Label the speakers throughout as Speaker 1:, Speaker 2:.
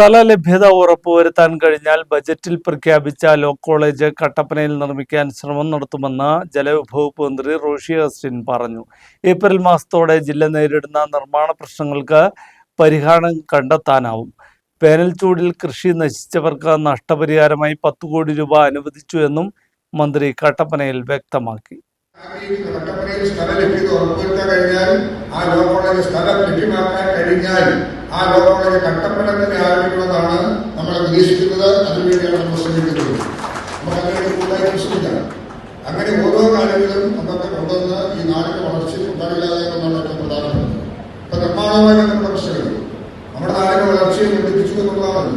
Speaker 1: സ്ഥല ലഭ്യത ഉറപ്പുവരുത്താൻ കഴിഞ്ഞാൽ ബജറ്റിൽ പ്രഖ്യാപിച്ച ലോ കോളേജ് കട്ടപ്പനയിൽ നിർമ്മിക്കാൻ ശ്രമം നടത്തുമെന്ന് ജലവിഭവ മന്ത്രി റോഷി അഗസ്റ്റിൻ പറഞ്ഞു. ഏപ്രിൽ മാസത്തോടെ ജില്ല നേരിടുന്ന നിർമ്മാണ പ്രശ്നങ്ങൾക്ക് പരിഹാരം കണ്ടെത്താനാവും. വേനൽ ചൂടിൽ കൃഷി നശിച്ചവർക്ക് നഷ്ടപരിഹാരമായി പത്തു കോടി രൂപ അനുവദിച്ചു എന്നും മന്ത്രി കട്ടപ്പനയിൽ വ്യക്തമാക്കി.
Speaker 2: സ്ഥലം ലഭ്യത ഉറപ്പുവരുത്താൻ കഴിഞ്ഞാൽ ആ ലോ കോളേജ് സ്ഥലം ലഭ്യമാക്കാൻ കഴിഞ്ഞാൽ ആ ലോ കോളേജ് കട്ടപ്പന തന്നെ ആരംഭിക്കുന്നതാണ് നമ്മൾ ഉദ്ദേശിക്കുന്നത് അതിനുവേണ്ടിയാണ് നമ്മൾ ശ്രമിക്കുന്നത്. നമുക്ക് അങ്ങനെ കൂടുതലായി ശ്രമിക്കാം അങ്ങനെ ഓരോ കാര്യങ്ങളും നമുക്ക് കൊണ്ടുവന്ന് ഈ നാടിന്റെ വളർച്ചയിൽ ഉണ്ടാകില്ലാതെ എന്നാണ് ഏറ്റവും പ്രധാനപ്പെട്ടത് ഇപ്പൊ നിർമ്മാണവുമായി പ്രശ്നങ്ങൾ. നമ്മുടെ നാടിന്റെ വളർച്ചയെ ബന്ധിപ്പിച്ചു എന്നുള്ളതാണ്.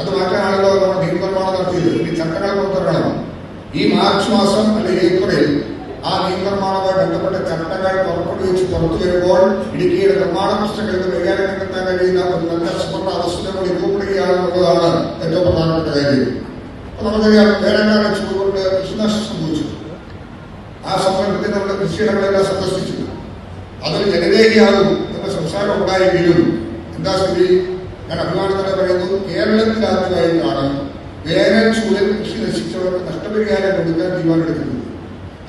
Speaker 2: അത് മാറ്റാനാണല്ലോ നമ്മൾ നിയമനിർമ്മാണം നടത്തിയത്. ഇനി ചട്ടങ്ങൾ പുറത്തിറങ്ങണം. ഈ മാർച്ച് മാസം അല്ലെങ്കിൽ ഏപ്രിൽ ആ നിയമനിർമ്മാണവുമായി ബന്ധപ്പെട്ട ചട്ടങ്ങൾ പുറപ്പെടുവിച്ച് പുറത്തു വരുമ്പോൾ ഇടുക്കിയുടെ നിർമ്മാണ പ്രശ്നങ്ങൾക്ക് നല്ല സുവർണ അവസരം കൂടി രൂപപ്പെടുകയാണെന്നുള്ളതാണ് ഏറ്റവും പ്രധാനപ്പെട്ട കാര്യം. അപ്പൊ നമുക്കറിയാം വേനൽക്കാല ചൂടുകൊണ്ട് കൃഷിനാശം സംഭവിച്ചു. ആ സമയത്തിൽ നമ്മുടെ കൃഷിയിടങ്ങളെല്ലാം സന്ദർശിച്ചു. അതിൽ ജനരേഖയാകും എന്ന സംസാരം ഉണ്ടായെങ്കിലും എന്താ സ്ഥിതി? ഞാൻ അഭിമാനത്തോടെ പറയുന്നു കേരളത്തിൽ ആദ്യമായിട്ടാണ് വേനൽ ചൂടിൽ കൃഷി നശിച്ചവർക്ക് നഷ്ടപരിഹാരം കൊടുക്കാൻ തീരുമാനമെടുക്കുന്നത്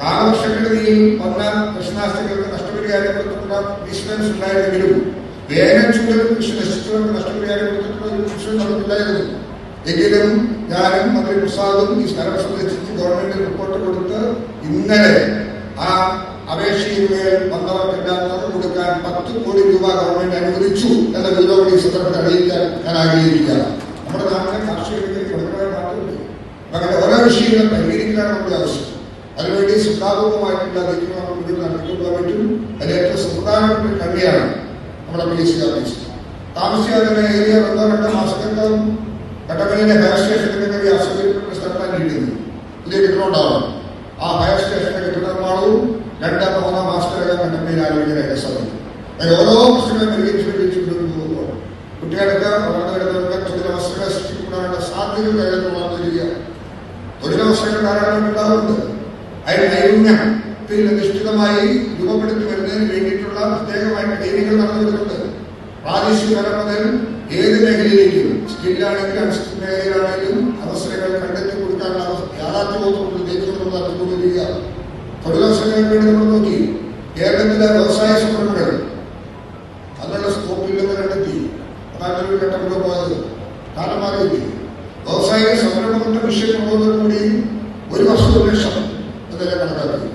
Speaker 2: കാലവർഷക്കെടുതിയിൽ വന്ന കൃഷിനാശികൾക്ക് നഷ്ടപരിഹാരം കൊടുക്കുന്ന ഇൻഷുറൻസ് ഉണ്ടായിരുന്നെങ്കിലും വേനൽ കൃഷി നശിച്ചവർക്ക് നഷ്ടപരിഹാരം കൊടുത്തിട്ടുള്ള ഇൻഷുറൻസ് നമുക്കില്ലായിരുന്നു എങ്കിലും ഞാനും മന്ത്രി പ്രസാദും ഈ സ്ഥലം സന്ദർശിച്ച് ഗവൺമെന്റ് റിപ്പോർട്ട് കൊടുത്ത് ഇന്നലെ ആ അപേക്ഷയിന്മേൽ വന്നവർക്കെല്ലാം കൊടുക്കാൻ പത്ത് കോടി രൂപ ഗവൺമെന്റ് അനുവദിച്ചു എന്ന വിവരം ഈ സന്ദർഭത്തിൽ അറിയിക്കാൻ ഞാൻ ആഗ്രഹിക്കുകയാണ്. നമ്മുടെ നാട്ടിലെ കാർഷിക മേഖലയിൽ ഗുണകരമായ മാറ്റമുണ്ട്. അങ്ങനെ ഓരോ വിഷയങ്ങളും പരിഹരിക്കാനാണ് നമ്മുടെ ആവശ്യം. അതിനുവേണ്ടി ശ്രദ്ധാപൂർവമായിട്ടുള്ള നീക്കങ്ങൾ ഇതിൽ നടത്തിക്കൊള്ളാൻ പറ്റും. അതിൽ ഏറ്റവും സുപ്രധാനപ്പെട്ട കണ്ണിയാണ് നമ്മുടെ പി എസ് സി. ഓഫീസ് താമസിയാതെ ഏരിയ ഒന്നോ രണ്ടോ മാസത്തേക്കാളും കട്ടപ്പനയിലെ ഫയർ സ്റ്റേഷനിൽ കയറി അസൗകര്യപ്പെട്ട സ്ഥലത്താൻ ഇരിക്കുന്നത് പുതിയ കെട്ടിടം ആ ഫയർ സ്റ്റേഷന്റെ കെട്ടിട നിർമ്മാണവും രണ്ടോ മൂന്നോ മാസത്തിനകം കട്ടപ്പനയിൽ ആരംഭിക്കാനായിട്ട് സാധിക്കും അതിൽ ഓരോ പ്രശ്നങ്ങളും പരിഹരിച്ചു പരിഹരിച്ചു പോകുമ്പോൾ കുട്ടികൾക്ക് വളർന്നു വരുന്നവർക്ക് തൊഴിലവസരങ്ങൾ സൃഷ്ടിക്കപ്പെടാനുള്ള സാധ്യത കൈകാര്യം വളർന്നു വരിക തൊഴിലവസരങ്ങൾ ധാരാളം ഉണ്ടാവുന്നുണ്ട് അതിൽ നൈപുണ്യത്തിൽ അധിഷ്ഠിതമായി രൂപപ്പെടുത്തി വരുന്നതിന് വേണ്ടിയിട്ടുള്ള പ്രത്യേകമായ പ്രത്യേകമായിട്ട് ടീമുകൾ നടന്നിട്ടുണ്ട് പ്രാദേശിക തലം മുതൽ ഏത് മേഖലയിലേക്കും സ്കില്ലാണെങ്കിലും അൺസ്കിൽ മേഖലയിലാണെങ്കിലും അവസരങ്ങൾ കണ്ടെത്തി കൊടുക്കാനുള്ള യാഥാർത്ഥ്യബോധമുണ്ട് ജയിച്ചുകൊണ്ട് നടത്തിക്കൊണ്ടിരിക്കുക തൊഴിലവസരങ്ങൾക്ക് വേണ്ടി നമ്മൾ നോക്കി. കേരളത്തിലെ വ്യവസായ സംരംഭങ്ങൾ അതിനുള്ള സ്കോപ്പില്ലെന്ന് കണ്ടെത്തി. അതാണ് ഒരു ഘട്ടം കൂടെ പോയത്. കാലം മാറിയില്ലേ വ്യവസായ സംരംഭങ്ങളുടെ വിഷയം കൊണ്ടുവന്നതോടുകൂടി ഒരു വർഷം ഒരു ലക്ഷം എന്നതിനെ കണക്കാക്കി.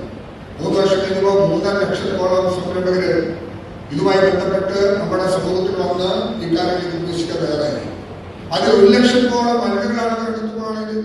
Speaker 2: ലക്ഷത്തോളം സംരംഭകര് ഇതുമായി ബന്ധപ്പെട്ട് നമ്മുടെ സമൂഹത്തിൽ വന്ന് ഇക്കാര്യത്തിൽ ഉദ്ദേശിക്കാൻ തയ്യാറായി. അതിൽ ഒരു ലക്ഷത്തോളം വനിതകളാണ് കണ്ടെത്തുകയാണെങ്കിൽ